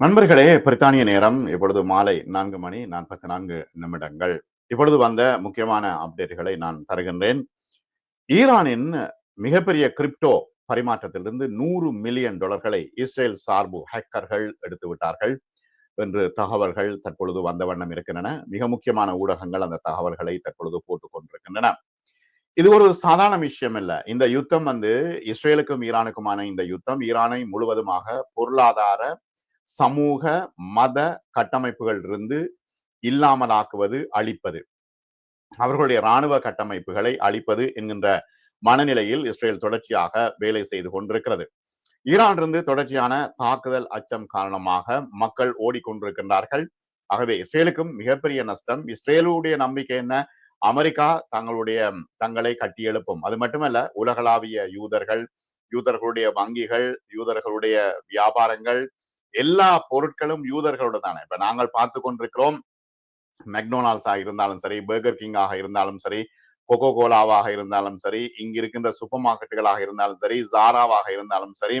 நண்பர்களே பிரித்தானிய நேரம். இப்பொழுது மாலை நான்கு மணி நாற்பத்தி நான்கு நிமிடங்கள். இப்பொழுது வந்த முக்கியமான அப்டேட்டுகளை நான் தருகின்றேன். ஈரானின் மிகப்பெரிய கிரிப்டோ பரிமாற்றத்திலிருந்து நூறு மில்லியன் டாலர்களை இஸ்ரேல் சார்பு ஹேக்கர்கள் எடுத்து விட்டார்கள் என்று தகவல்கள் தற்பொழுது வந்த வண்ணம் இருக்கின்றன. மிக முக்கியமான ஊடகங்கள் அந்த தகவல்களை தற்பொழுது போட்டுக் கொண்டிருக்கின்றன. இது ஒரு சாதாரண விஷயம் இல்ல. இந்த யுத்தம் வந்து இஸ்ரேலுக்கும் ஈரானுக்குமான இந்த யுத்தம். ஈரானை முழுவதுமாக பொருளாதார சமூக மத கட்டமைப்புகள் இருந்து இல்லாமலாக்குவது அழிப்பது. அவர்களுடைய இராணுவ கட்டமைப்புகளை அழிப்பது என்கின்ற மனநிலையில் இஸ்ரேல் தொடர்ச்சியாக வேலை செய்து கொண்டிருக்கிறது. ஈரான் இருந்து தொடர்ச்சியான தாக்குதல் அச்சம் காரணமாக மக்கள் ஓடிக்கொண்டிருக்கின்றார்கள். ஆகவே இஸ்ரேலுக்கும் மிகப்பெரிய நஷ்டம். இஸ்ரேலுடைய நம்பிக்கை என்ன? அமெரிக்கா தங்களுடைய தங்களை கட்டி எழுப்பும் அது மட்டுமல்ல உலகளாவிய யூதர்கள் யூதர்களுடைய வங்கிகள் யூதர்களுடைய வியாபாரங்கள் எல்லா பொருட்களும் யூதர்களோட தானே இப்ப நாங்கள் பார்த்து கொண்டிருக்கிறோம். மெக்டோனால்ட்ஸா இருந்தாலும் சரி பர்கர் கிங்காக இருந்தாலும் சரி கொக்கோ கோலாவாக இருந்தாலும் சரி இங்க இருக்கின்ற சூப்பர் மார்க்கெட்டுகளாக இருந்தாலும் சரி ஜாராவாக இருந்தாலும் சரி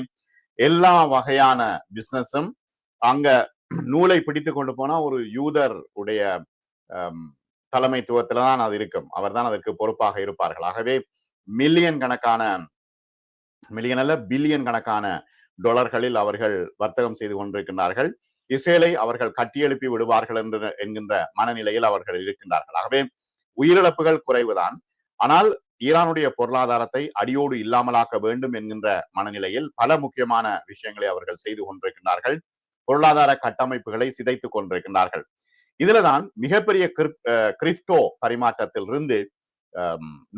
எல்லா வகையான பிசினஸும் அங்க நூலை பிடித்து கொண்டு போனா ஒரு யூதர் உடைய தலைமைத்துவத்துல தான் அது இருக்கும். அவர் தான் அதற்கு பொறுப்பாக இருப்பார்கள். ஆகவே மில்லியன் கணக்கான மில்லியன் அல்ல பில்லியன் கணக்கான டொலர்களில் அவர்கள் வர்த்தகம் செய்து கொண்டிருக்கின்றார்கள். இஸ்ரேலை அவர்கள் கட்டியெழுப்பி விடுவார்கள் என்று என்கின்ற மனநிலையில் அவர்கள் இருக்கின்றார்கள். ஆகவே உயிரிழப்புகள் குறைவுதான். ஆனால் ஈரானுடைய பொருளாதாரத்தை அடியோடு இல்லாமலாக்க வேண்டும் என்கின்ற மனநிலையில் பல முக்கியமான விஷயங்களை அவர்கள் செய்து கொண்டிருக்கின்றார்கள். பொருளாதார கட்டமைப்புகளை சிதைத்துக் கொண்டிருக்கின்றார்கள். இதுலதான் மிகப்பெரிய கிரிப்டோ பரிமாற்றத்தில் இருந்து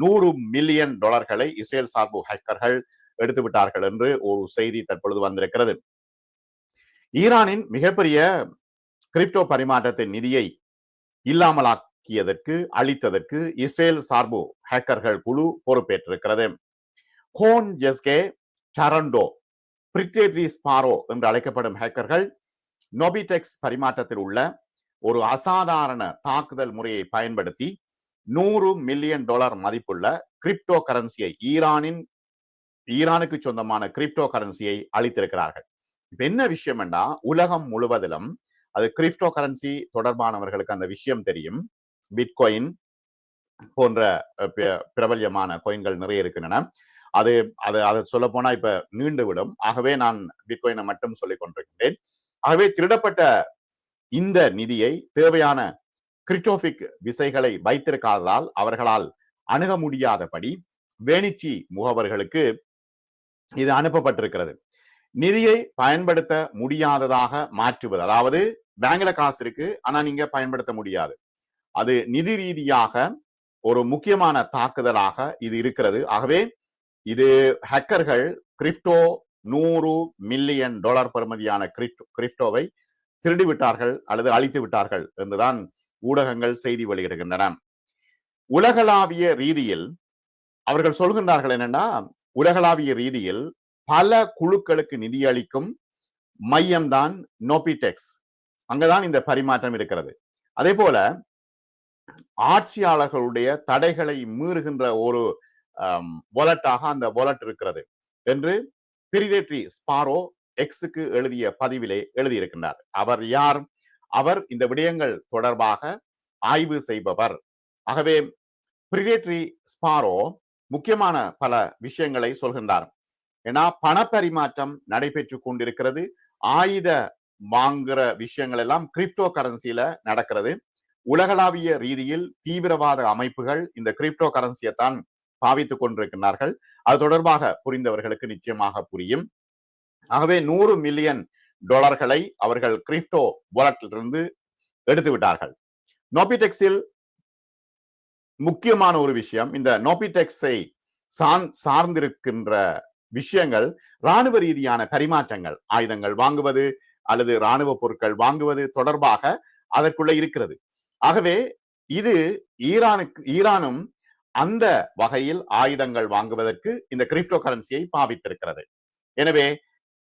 நூறு மில்லியன் டாலர்களை இஸ்ரேல் சார்பு ஹேக்கர்கள் எடுத்து விட்டார்கள் என்று ஒரு செய்தி தற்பொழுது வந்திருக்கிறது. ஈரானின் மிகப்பெரிய கிரிப்டோ பரிமாற்றத்தின் நிதியை இல்லாமலாக்கியதற்கு அளித்ததற்கு இஸ்ரேல் சார்பு ஹேக்கர்கள் குழு பொறுப்பேற்றிருக்கிறது. ஹோன் ஜெஸ்கே டரண்டோ பிரிட்டேரி ஸ்பாரோ என்று அழைக்கப்படும் ஹேக்கர்கள் நோபிடெக்ஸ் பரிமாற்றத்தில் உள்ள ஒரு அசாதாரண தாக்குதல் முறையை பயன்படுத்தி நூறு மில்லியன் டாலர் மதிப்புள்ள கிரிப்டோ கரன்சியை ஈரானின் ஈரானுக்கு சொந்தமான கிரிப்டோ கரன்சியை அளித்திருக்கிறார்கள். இப்ப என்ன விஷயம் உலகம் முழுவதிலும் அது கிரிப்டோ கரன்சி தொடர்பானவர்களுக்கு அந்த விஷயம் தெரியும். பிட்காயின் போன்ற பிரபல்யமான கோயின்கள் நிறைய இருக்கின்றன. அது அது அதை சொல்ல போனா இப்ப நீண்டு விடும் ஆகவே நான் பிட்கோயினை மட்டும் சொல்லிக் கொண்டிருக்கின்றேன். ஆகவே திருடப்பட்ட இந்த நிதியை தேவையான கிரிட்டோபிக் விசைகளை வைத்திருக்காததால் அவர்களால் அணுக முடியாதபடி வேணிச்சி முகவர்களுக்கு இது அனுப்பப்பட்டிருக்கிறது. நிதியை பயன்படுத்த முடியாததாக மாற்றுவது. அதாவது பேங்க்ல காசு இருக்கு ஆனா நீங்க பயன்படுத்த முடியாது. அது நிதி ரீதியாக ஒரு முக்கியமான தாக்குதலாக இது இருக்கிறது. ஆகவே இது ஹேக்கர்கள் கிரிப்டோ நூறு மில்லியன் டாலர் பெறுமதியான கிரிப்டோவை திருடி விட்டார்கள் அல்லது அழித்து விட்டார்கள் என்றுதான் ஊடகங்கள் செய்தி வெளியிடுகின்றன. உலகளாவிய ரீதியில் அவர்கள் சொல்கின்றார்கள் என்னன்னா உலகளாவிய ரீதியில் பல குழுக்களுக்கு நிதியளிக்கும் மையம்தான் நோபிடெக்ஸ். அங்கதான் இந்த பரிமாற்றம் இருக்கிறது. அதே போல ஆட்சியாளர்களுடைய தடைகளை மீறுகின்ற ஒரு வாலட்டாக அந்த வாலட் இருக்கிறது என்று பிரிதேற்றி ஸ்பாரோ எக்ஸுக்கு எழுதிய பதிவிலே எழுதியிருக்கின்றார். அவர் யார்? அவர் இந்த விடயங்கள் தொடர்பாக ஆய்வு செய்பவர். ஆகவே பிரிதேட்ரி ஸ்பாரோ முக்கியமான பல விஷயங்களை சொல்கின்றார். ஏன்னா பணப்பரிமாற்றம் நடைபெற்று கொண்டிருக்கிறது. ஆயுத வாங்குற விஷயங்கள் எல்லாம் கிரிப்டோ கரன்சியில நடக்கிறது. உலகளாவிய ரீதியில் தீவிரவாத அமைப்புகள் இந்த கிரிப்டோ கரன்சியை தான் பாவித்துக் கொண்டிருக்கிறார்கள் அது தொடர்பாக புரிந்தவர்களுக்கு நிச்சயமாக புரியும். ஆகவே நூறு மில்லியன் டாலர்களை அவர்கள் கிரிப்டோ வாலட்டிலிருந்து எடுத்து விட்டார்கள் நோபிடெக்ஸில் முக்கியமான ஒரு விஷயம். இந்த நோபிடெக்ஸை சார்ந்திருக்கின்ற விஷயங்கள் இராணுவ ரீதியான பரிமாற்றங்கள் ஆயுதங்கள் வாங்குவது அல்லது இராணுவ பொருட்கள் வாங்குவது தொடர்பாக அதற்குள்ள இருக்கிறது. ஆகவே இது ஈரானுக்கு ஈரானும் அந்த வகையில் ஆயுதங்கள் வாங்குவதற்கு இந்த கிரிப்டோ கரன்சியை பாவித்திருக்கிறது. எனவே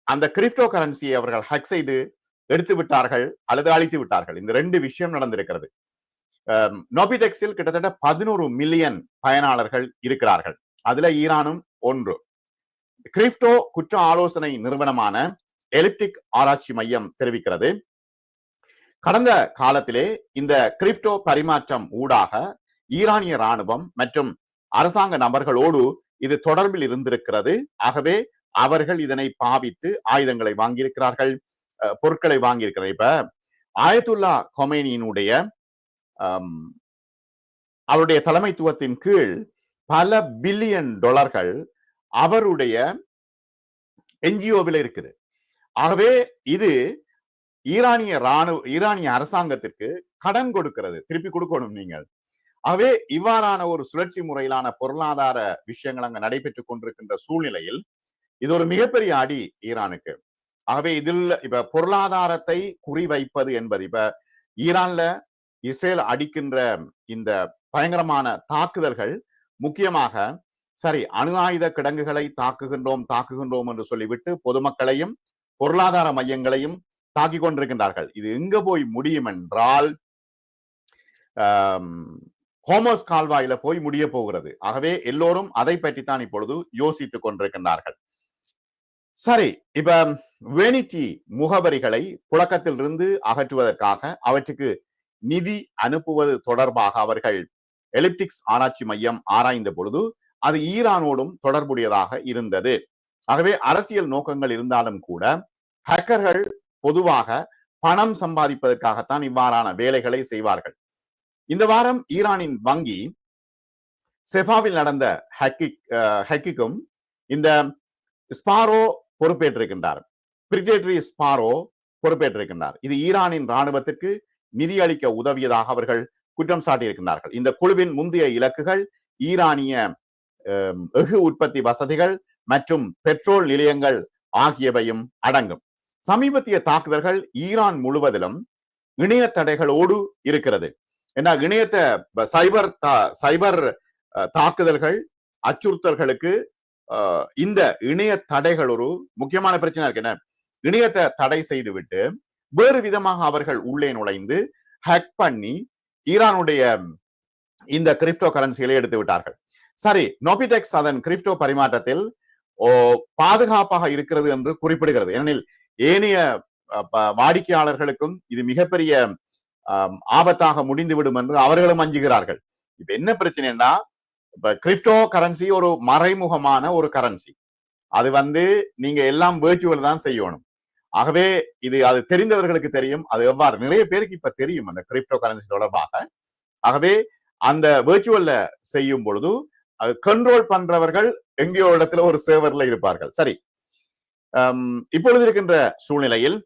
அந்த கிரிப்டோ கரன்சியை அவர்கள் ஹக் செய்து எடுத்து விட்டார்கள் அல்லது அழித்து விட்டார்கள் இந்த ரெண்டு விஷயம் நடந்திருக்கிறது. நோபிடெக்ஸில் கிட்டத்தட்ட பதினோரு மில்லியன் பயனாளர்கள் இருக்கிறார்கள். அதுல ஈரானும் ஒன்று. கிரிப்டோ குற்ற ஆலோசனை நிறுவனமான எலிப்டிக் ஆராய்ச்சி மையம் தெரிவிக்கிறது. கடந்த காலத்திலே இந்த கிரிப்டோ பரிமாற்றம் ஊடாக ஈரானிய ராணுவம் மற்றும் அரசாங்க நபர்களோடு இது தொடர்பில் இருந்திருக்கிறது. ஆகவே அவர்கள் இதனை பாவித்து ஆயுதங்களை வாங்கியிருக்கிறார்கள். அஹ், பொருட்களை வாங்கியிருக்கிறார் இப்ப ஆயத்துல்லா கொமேனியினுடைய அவருடைய தலைமைத்துவத்தின் கீழ் பல பில்லியன் டாலர்கள் அவருடைய என்ஜிஓவில் இருக்குது. ஆகவே இது ஈரானிய ராணுவ ஈரானிய அரசாங்கத்திற்கு கடன் கொடுக்கிறது. திருப்பி கொடுக்கணும் நீங்கள். ஆகவே இவ்வாறான ஒரு சுழற்சி முறையிலான பொருளாதார விஷயங்கள் அங்கு நடைபெற்றுக் கொண்டிருக்கின்ற சூழ்நிலையில் இது ஒரு மிகப்பெரிய அடி ஈரானுக்கு. ஆகவே இதில் இப்ப பொருளாதாரத்தை குறிவைப்பது என்பது இப்ப ஈரான்ல இஸ்ரேல் அடிக்கின்ற இந்த பயங்கரமான தாக்குதல்கள் முக்கியமாக சரி அணு ஆயுத கிடங்குகளை தாக்குகின்றோம் தாக்குகின்றோம் என்று சொல்லிவிட்டு பொதுமக்களையும் பொருளாதார மையங்களையும் தாக்கிக் கொண்டிருக்கின்றார்கள். இது எங்க போய் முடியும் என்றால் ஹோமஸ் ஹோமோஸ் கால்வாயில போய் முடிய போகிறது. ஆகவே எல்லோரும் அதை பற்றித்தான் இப்பொழுது யோசித்துக் கொண்டிருக்கின்றார்கள். சரி இப்ப வேணிட்டி முகவரிகளை புழக்கத்திலிருந்து அகற்றுவதற்காக அவற்றுக்கு நிதி அனுப்புவது தொடர்பாக அவர்கள் எலிப்டிக்ஸ் ஆராய்ச்சி மையம் ஆராய்ந்த பொழுது அது ஈரானோடும் தொடர்புடையதாக இருந்தது. ஆகவே அரசியல் நோக்கங்கள் இருந்தாலும் கூட ஹேக்கர்கள் பொதுவாக பணம் சம்பாதிப்பதற்காகத்தான் இவ்வாறான வேலைகளை செய்வார்கள். இந்த வாரம் ஈரானின் வங்கி செஃபாவில் நடந்த ஹக்கிக் ஹக்கிக்கும் இந்த ஸ்பாரோ பொறுப்பேற்றிருக்கின்றார். பிரிகேடரி ஸ்பாரோ பொறுப்பேற்றிருக்கின்றார். இது ஈரானின் ராணுவத்திற்கு நிதியளிக்க உதவியதாக அவர்கள் குற்றம் சாட்டியிருக்கிறார்கள் இந்த குழுவின் முந்தைய இலக்குகள் ஈரானிய எஃகு உற்பத்தி வசதிகள் மற்றும் பெட்ரோல் நிலையங்கள் ஆகியவையும் அடங்கும். சமீபத்திய தாக்குதல்கள் ஈரான் முழுவதிலும் இணைய தடைகளோடு இருக்கிறது. ஏன்னா இணையத்தை சைபர் சைபர் அஹ், தாக்குதல்கள் அச்சுறுத்தல்களுக்கு இந்த இணைய தடைகள் ஒரு முக்கியமான பிரச்சனை இருக்கு. என்ன? இணையத்தை தடை செய்துவிட்டு வேறு விதமாக அவர்கள் உள்ளே நுழைந்து ஹேக் பண்ணி ஈரானுடைய இந்த கிரிப்டோ கரன்சிகளை எடுத்து விட்டார்கள். சரி நோபிடெக்ஸ் அதன் கிரிப்டோ பரிமாற்றத்தில் ஓ பாதுகாப்பாக இருக்கிறது என்று குறிப்பிடுகிறது. ஏனெனில் ஏனைய வாடிக்கையாளர்களுக்கும் இது மிகப்பெரிய ஆபத்தாக முடிந்துவிடும் என்று அவர்களும் அஞ்சுகிறார்கள். இப்ப என்ன பிரச்சனைன்னா இப்ப கிரிப்டோ கரன்சி ஒரு மறைமுகமான ஒரு கரன்சி அது வந்து நீங்க எல்லாம் வேர்ச்சுவல் தான் செய்யணும். ஆகவே இது அது தெரிந்தவர்களுக்கு தெரியும். அது எவ்வாறு? நிறைய பேருக்கு இப்ப தெரியும் அந்த கிரிப்டோ கரன்சி தொடர்பாக. ஆகவே அந்த வேர்ச்சுவல்ல செய்யும் பொழுது கண்ட்ரோல் பண்றவர்கள் எங்கேயோ இடத்துல ஒரு சேவர்ல இருப்பார்கள். சரி. இப்பொழுது இருக்கின்ற சூழ்நிலையில்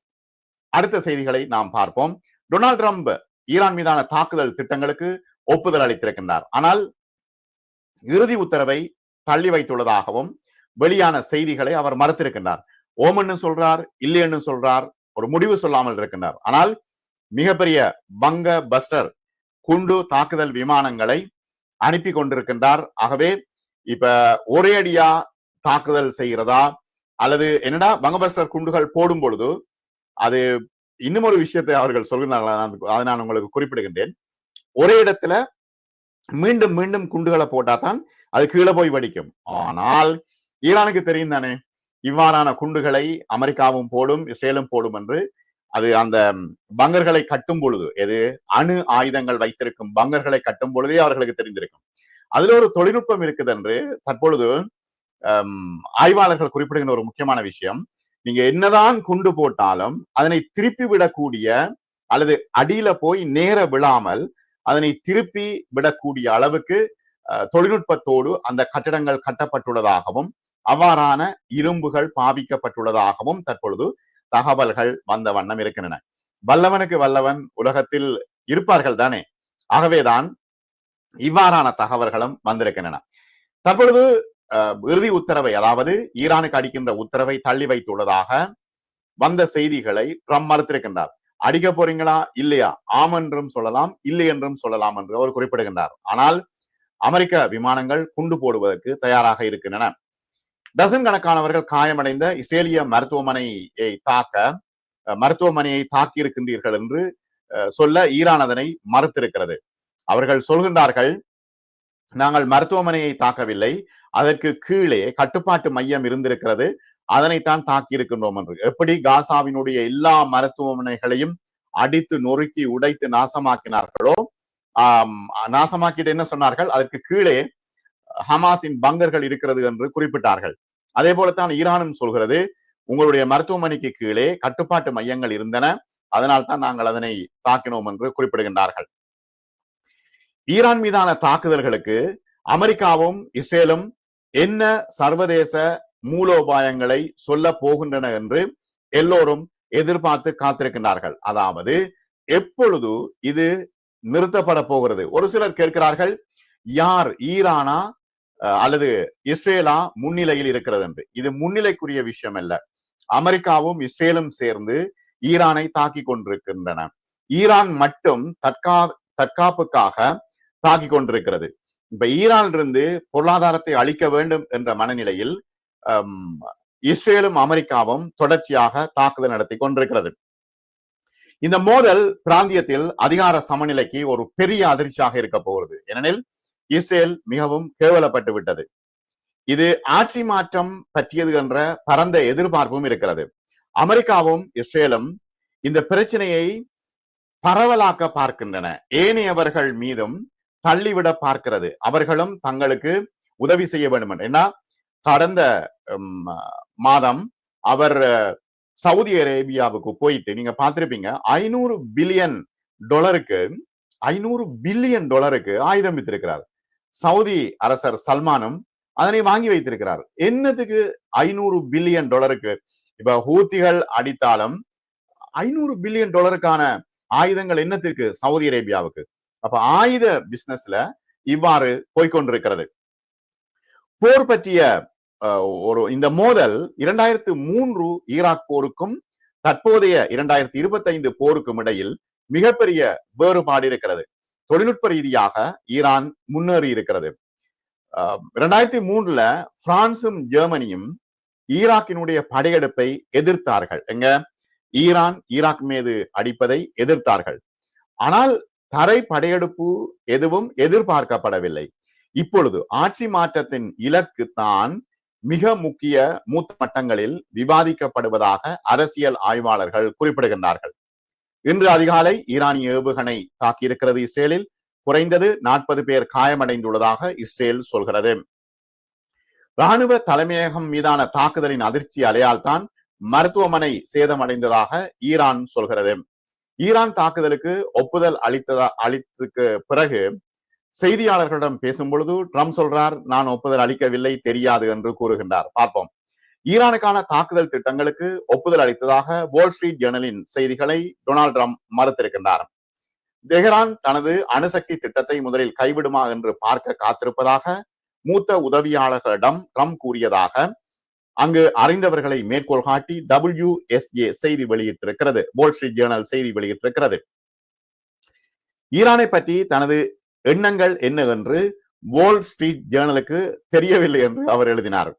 அடுத்த செய்திகளை நாம் பார்ப்போம். டொனால்ட் ட்ரம்ப் ஈரான் மீதான தாக்குதல் திட்டங்களுக்கு ஒப்புதல் அளித்திருக்கின்றார். ஆனால் இறுதி உத்தரவை தள்ளி வைத்துள்ளதாகவும் வெளியான செய்திகளை அவர் மறுத்திருக்கின்றார். ஓமன்னு சொல்றார் இல்லையன்னு சொல்றார் ஒரு முடிவு சொல்லாமல் இருக்கின்றார். ஆனால் மிகப்பெரிய பங்க பஸ்டர் குண்டு தாக்குதல் விமானங்களை அனுப்பி கொண்டிருக்கின்றார். ஆகவே இப்ப ஒரே அடியா தாக்குதல் செய்கிறதா? அல்லது என்னடா பங்கபஸ்டர் குண்டுகள் போடும் பொழுது அது இன்னும் ஒரு விஷயத்தை அவர்கள் சொல்கிறார்கள்? அதை நான் உங்களுக்கு குறிப்பிடுகின்றேன். ஒரே இடத்துல மீண்டும் மீண்டும் குண்டுகளை போட்டாதான் அது கீழே போய் வடிக்கும். ஆனால் ஈரானுக்கு தெரியும் தானே? இவ்வாறான குண்டுகளை அமெரிக்காவும் போடும் இஸ்ரேலும் போடும் என்று அது அந்த பங்கர்களை கட்டும் பொழுது எது? அணு ஆயுதங்கள் வைத்திருக்கும் பங்கர்களை கட்டும் பொழுதே அவர்களுக்கு தெரிந்திருக்கும். அதுல ஒரு தொழில்நுட்பம் இருக்குது என்று தற்பொழுது ஆய்வாளர்கள் குறிப்பிடுகின்ற ஒரு முக்கியமான விஷயம். நீங்க என்னதான் குண்டு போட்டாலும் அதனை திருப்பி விடக்கூடிய அல்லது அடியில போய் நேர விழாமல் அதனை திருப்பி விடக்கூடிய அளவுக்கு தொழில்நுட்பத்தோடு அந்த கட்டிடங்கள் கட்டப்பட்டுள்ளதாகவும் அவ்வாறான இரும்புகள் பாவிக்கப்பட்டுள்ளதாகவும் தற்பொழுது தகவல்கள் வந்த வண்ணம் இருக்கின்றன. வல்லவனுக்கு வல்லவன் உலகத்தில் இருப்பார்கள் தானே? ஆகவேதான் இவ்வாறான தகவல்களும் வந்திருக்கின்றன. தற்பொழுது அஹ், இறுதி உத்தரவை அதாவது ஈரானுக்கு அடிக்கின்ற உத்தரவை தள்ளி வைத்துள்ளதாக வந்த செய்திகளை ட்ரம்ப் மறுத்திருக்கின்றார். அடிக்க போறீங்களா? இல்லையா? ஆம் என்றும் சொல்லலாம் இல்லை என்றும் சொல்லலாம் என்று அவர் குறிப்பிடுகின்றார். ஆனால் அமெரிக்க விமானங்கள் குண்டு போடுவதற்கு தயாராக இருக்கின்றன. டசன் கணக்கானவர்கள் காயமடைந்த இஸ்ரேலிய மருத்துவமனையை தாக்க மருத்துவமனையை தாக்கி இருக்கின்றீர்கள் என்று அஹ், சொல்ல ஈரான் அதனை மறுத்திருக்கிறது. அவர்கள் சொல்கின்றார்கள் நாங்கள் மருத்துவமனையை தாக்கவில்லை. அதற்கு கீழே கட்டுப்பாட்டு மையம் இருந்திருக்கிறது. அதனைத்தான் தாக்கி இருக்கின்றோம் என்று. எப்படி காசாவினுடைய எல்லா மருத்துவமனைகளையும் அடித்து நொறுக்கி உடைத்து நாசமாக்கினார்களோ ஆஹ் நாசமாக்கிட்டு என்ன சொன்னார்கள்? அதற்கு கீழே ஹமாஸின் பங்கர்கள் இருக்கிறது என்று குறிப்பிட்டார்கள். அதே போலத்தான் ஈரானும் சொல்கிறது உங்களுடைய மருத்துவமனைக்கு கீழே கட்டுப்பாட்டு மையங்கள் இருந்தன அதனால் தான் நாங்கள் அதனை தாக்கினோம் என்று குறிப்பிடுகின்றார்கள். ஈரான் மீதான தாக்குதல்களுக்கு அமெரிக்காவும் இஸ்ரேலும் என்ன சர்வதேச மூலோபாயங்களை சொல்ல போகின்றன என்று எல்லோரும் எதிர்பார்த்து காத்திருக்கின்றார்கள். அதாவது எப்பொழுது இது நிறுத்தப்பட போகிறது? ஒரு சிலர் கேட்கிறார்கள் யார் ஈரானா? அல்லது இஸ்ரேலா முன்னிலையில் இருக்கிறது என்று. இது முன்னிலைக்குரிய விஷயம் அல்ல. அமெரிக்காவும் இஸ்ரேலும் சேர்ந்து ஈரானை தாக்கி கொண்டிருக்கின்றன. ஈரான் மட்டும் தற்கா தற்காப்புக்காக தாக்கி கொண்டிருக்கிறது. இப்ப ஈரானிலிருந்து இருந்து பொருளாதாரத்தை அழிக்க வேண்டும் என்ற மனநிலையில் இஸ்ரேலும் அமெரிக்காவும் தொடர்ச்சியாக தாக்குதல் நடத்தி கொண்டிருக்கிறது. இந்த மோதல் பிராந்தியத்தில் அதிகார சமநிலைக்கு ஒரு பெரிய அதிர்ச்சியாக இருக்க போகிறது. ஏனெனில் இஸ்ரேல் மிகவும் கேவலப்பட்டு விட்டது. இது ஆட்சி மாற்றம் பற்றியது என்ற பரந்த எதிர்பார்ப்பும் இருக்கிறது. அமெரிக்காவும் இஸ்ரேலும் இந்த பிரச்சனையை பரவலாக்க பார்க்கின்றன. ஏனையவர்கள் மீதும் தள்ளிவிட பார்க்கிறது. அவர்களும் தங்களுக்கு உதவி செய்ய வேண்டும். என்று ஏன்னா கடந்த உம், மாதம் அவர் சவுதி அரேபியாவுக்கு போயிட்டு நீங்க பார்த்திருப்பீங்க ஐநூறு பில்லியன் டாலருக்கு ஐநூறு பில்லியன் டாலருக்கு ஆயுதம் வித்திருக்கிறார். சவுதி அரசர் சல்மானும் அதனை வாங்கி வைத்திருக்கிறார். என்னத்துக்கு? ஐநூறு பில்லியன் டாலருக்கு. இப்ப ஹூத்திகள் அடித்தாலும் ஐநூறு பில்லியன் டாலருக்கான ஆயுதங்கள் என்னத்திற்கு? சவுதி அரேபியாவுக்கு. அப்ப ஆயுத பிசினஸ்ல இவ்வாறு போய்கொண்டிருக்கிறது போர் பற்றிய ஒரு இந்த மோதல் இரண்டாயிரத்து மூன்று ஈராக் போருக்கும் தற்போதைய இரண்டாயிரத்தி இருபத்தைந்து போருக்கும் இடையில் மிகப்பெரிய வேறுபாடு இருக்கிறது. தொழில்நுட்ப ரீதியாக ஈரான் முன்னேறி இருக்கிறது. இரண்டாயிரத்தி மூன்றுல பிரான்சும் ஜெர்மனியும் ஈராக்கினுடைய படையெடுப்பை எதிர்த்தார்கள். எங்க? ஈரான் ஈராக் மீது அடிப்பதை எதிர்த்தார்கள். ஆனால் தரை படையெடுப்பு எதுவும் எதிர்பார்க்கப்படவில்லை. இப்பொழுது ஆட்சி மாற்றத்தின் இலக்கு தான் மிக முக்கிய மூத்த மட்டங்களில் விவாதிக்கப்படுவதாக அரசியல் ஆய்வாளர்கள் குறிப்பிடுகின்றார்கள். இன்று அதிகாலை ஈரானிய ஏவுகணை தாக்கியிருக்கிறது இஸ்ரேலில். குறைந்தது நாற்பது பேர் காயமடைந்துள்ளதாக இஸ்ரேல் சொல்கிறது. ராணுவ தலைமையகம் மீதான தாக்குதலின் அதிர்ச்சி அலையால் தான் மருத்துவமனை சேதமடைந்ததாக ஈரான் சொல்கிறது. ஈரான் தாக்குதலுக்கு ஒப்புதல் அளித்ததா அளித்துக்கு பிறகு செய்தியாளர்களிடம் பேசும் பொழுது ட்ரம்ப் சொல்றார் நான் ஒப்புதல் அளிக்கவில்லை தெரியாது என்று கூறுகின்றார். பார்ப்போம். ஈரானுக்கான தாக்குதல் திட்டங்களுக்கு ஒப்புதல் அளித்ததாக வால் ஸ்ட்ரீட் ஜேர்னலின் செய்திகளை டொனால்ட் ட்ரம்ப் மறுத்திருக்கின்றார். தெஹ்ரான் தனது அணுசக்தி திட்டத்தை முதலில் கைவிடுமா என்று பார்க்க காத்திருப்பதாக மூத்த உதவியாளர்களிடம் ட்ரம்ப் கூறியதாக அங்கு அறிந்தவர்களை மேற்கோள் காட்டி டபிள்யூ எஸ்ஏ செய்தி வெளியிட்டிருக்கிறது. வால் ஸ்ட்ரீட் ஜேர்னல் செய்தி வெளியிட்டிருக்கிறது. ஈரானை பற்றி தனது எண்ணங்கள் என்ன என்று வால் ஸ்ட்ரீட் ஜேர்னலுக்கு தெரியவில்லை என்று அவர் எழுதினார்.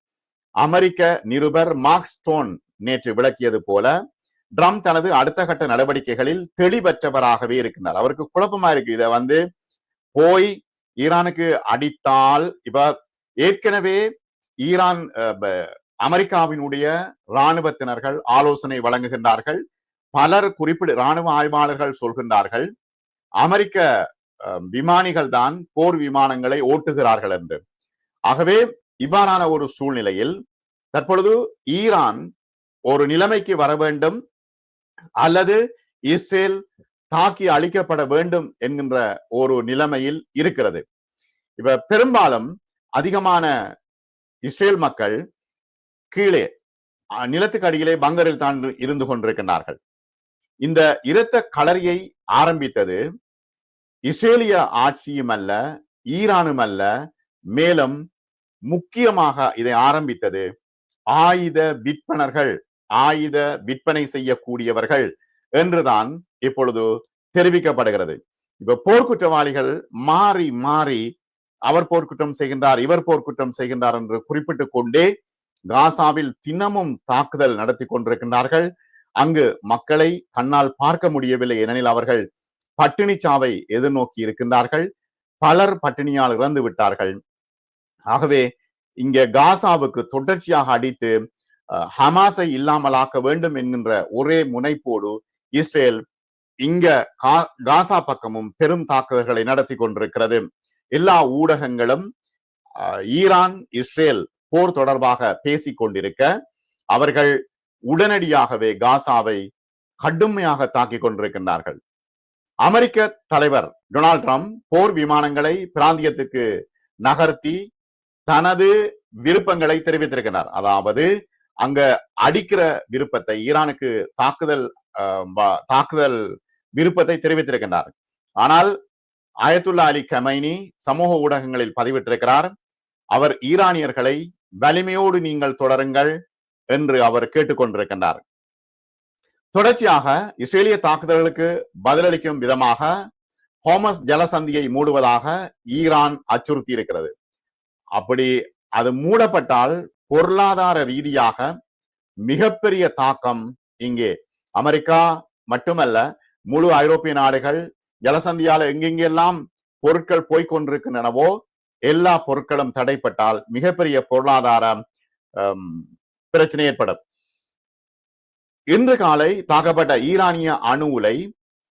அமெரிக்க நிருபர் மார்க் ஸ்டோன் நேற்று விளக்கியது போல ட்ரம்ப் தனது அடுத்த கட்ட நடவடிக்கைகளில் தெளிவற்றவராகவே இருக்கின்றார். அவருக்கு குழப்பமா இருக்கு. இதை வந்து போய் ஈரானுக்கு அடித்தால் இப்ப ஏற்கனவே ஈரான் அஹ், அமெரிக்காவினுடைய இராணுவத்தினர்கள் ஆலோசனை வழங்குகின்றார்கள். பலர் குறிப்பிடு இராணுவ ஆய்வாளர்கள் சொல்கின்றார்கள் அமெரிக்க அஹ், விமானிகள் தான் போர் விமானங்களை ஓட்டுகிறார்கள் என்று. ஆகவே இவ்வாறான ஒரு சூழ்நிலையில் தற்பொழுது ஈரான் ஒரு நிலைமைக்கு வர வேண்டும் அல்லது இஸ்ரேல் தாக்கி அழிக்கப்பட வேண்டும் என்கின்ற ஒரு நிலைமையில் இருக்கிறது. இப்ப பெரும்பாலும் அதிகமான இஸ்ரேல் மக்கள் கீழே நிலத்துக்கு அடியிலே பங்கரில் தான் இருந்து கொண்டிருக்கின்றார்கள். இந்த இரத்த களரியை ஆரம்பித்தது இஸ்ரேலிய ஆட்சியும் அல்ல ஈரானும் அல்ல மேலும் முக்கியமாக இதை ஆரம்பித்தது. ஆயுத விற்பனர்கள் ஆயுத விற்பனை செய்யக்கூடியவர்கள் என்றுதான் இப்பொழுது தெரிவிக்கப்படுகிறது. இப்ப போர்க்குற்றவாளிகள் மாறி மாறி அவர் போர்க்குற்றம் செய்கின்றார் இவர் போர்க்குற்றம் செய்கின்றார் என்று குறிப்பிட்டுக் கொண்டே காசாவில் தினமும் தாக்குதல் நடத்தி கொண்டிருக்கின்றார்கள். அங்கு மக்களை கண்ணால் பார்க்க முடியவில்லை ஏனெனில் அவர்கள் பட்டினி சாவை எதிர்நோக்கி இருக்கின்றார்கள். பலர் பட்டினியால் இறந்து விட்டார்கள். ஆகவே இங்க காசாவுக்கு தொடர்ச்சியாக அடித்து ஹமாஸை இல்லாமலாக்க வேண்டும் என்கின்ற ஒரே முனைப்போடு இஸ்ரேல் இங்க கா- காசா பக்கமும் பெரும் தாக்குதல்களை நடத்தி கொண்டிருக்கிறது. எல்லா ஊடகங்களும் ஈரான் இஸ்ரேல் போர் தொடர்பாக பேசிக் கொண்டிருக்க அவர்கள் உடனடியாகவே காசாவை கடுமையாக தாக்கிக் கொண்டிருக்கின்றார்கள். அமெரிக்க தலைவர் டொனால்ட் ட்ரம்ப் போர் விமானங்களை பிராந்தியத்துக்கு நகர்த்தி தனது விருப்பங்களை தெரிவித்திருக்கிறார். அதாவது அங்க அடிக்கிற விருப்பத்தை ஈரானுக்கு தாக்குதல் அஹ், தாக்குதல் விருப்பத்தை தெரிவித்திருக்கின்றார் ஆனால் ஆயத்துல்லா அலி கமைனி சமூக ஊடகங்களில் பதிவிட்டிருக்கிறார். அவர் ஈரானியர்களை வலிமையோடு நீங்கள் தொடருங்கள் என்று அவர் கேட்டுக்கொண்டிருக்கின்றார். தொடர்ச்சியாக இஸ்ரேலிய தாக்குதல்களுக்கு பதிலளிக்கும் விதமாக ஹோமஸ் ஜலசந்தியை மூடுவதாக ஈரான் அச்சுறுத்தி இருக்கிறது அப்படி அது மூடப்பட்டால் பொருளாதார ரீதியாக மிகப்பெரிய தாக்கம் இங்கே. அமெரிக்கா மட்டுமல்ல முழு ஐரோப்பிய நாடுகள் ஜலசந்தியால எங்கெங்கெல்லாம் பொருட்கள் போய்க்கொண்டிருக்கின்றனவோ எல்லா பொருட்களும் தடைப்பட்டால் மிகப்பெரிய பொருளாதார பிரச்சனை ஏற்படும். இன்று காலை தாக்கப்பட்ட ஈரானிய அணு உலை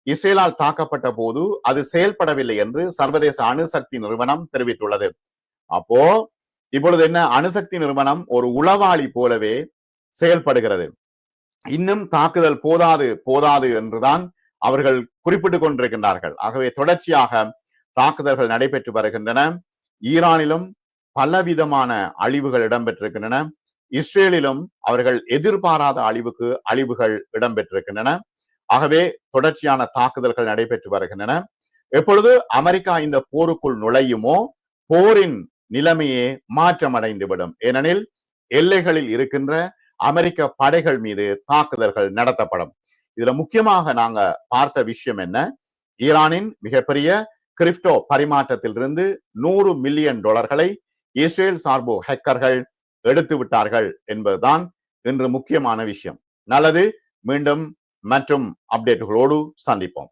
இஸ்ரேலால் தாக்கப்பட்ட போது அது செயல்படவில்லை என்று சர்வதேச அணுசக்தி நிறுவனம் தெரிவித்துள்ளது. அப்போ இப்பொழுது என்ன? அணுசக்தி நிறுவனம் ஒரு உளவாளி போலவே செயல்படுகிறது. இன்னும் தாக்குதல் போதாது போதாது என்றுதான் அவர்கள் குறிப்பிட்டுக் கொண்டிருக்கின்றார்கள். ஆகவே தொடர்ச்சியாக தாக்குதல்கள் நடைபெற்று வருகின்றன. ஈரானிலும் பலவிதமான அழிவுகள் இடம்பெற்றிருக்கின்றன. இஸ்ரேலிலும் அவர்கள் எதிர்பாராத அழிவுக்கு அழிவுகள் இடம்பெற்றிருக்கின்றன. ஆகவே தொடர்ச்சியான தாக்குதல்கள் நடைபெற்று வருகின்றன. எப்பொழுது அமெரிக்கா இந்த போருக்குள் நுழையுமோ போரின் நிலைமையே மாற்றமடைந்துவிடும். ஏனெனில் எல்லைகளில் இருக்கின்ற அமெரிக்க படைகள் மீது தாக்குதல்கள் நடத்தப்படும். இதுல முக்கியமாக நாங்க பார்த்த விஷயம் என்ன? ஈரானின் மிகப்பெரிய கிரிப்டோ பரிமாற்றத்திலிருந்து நூறு மில்லியன் டாலர்களை இஸ்ரேல் சார்பு ஹேக்கர்கள் எடுத்து விட்டார்கள் என்பதுதான் இன்று முக்கியமான விஷயம். நல்லது மீண்டும் மற்றும் அப்டேட்டுகளோடு சந்திப்போம்.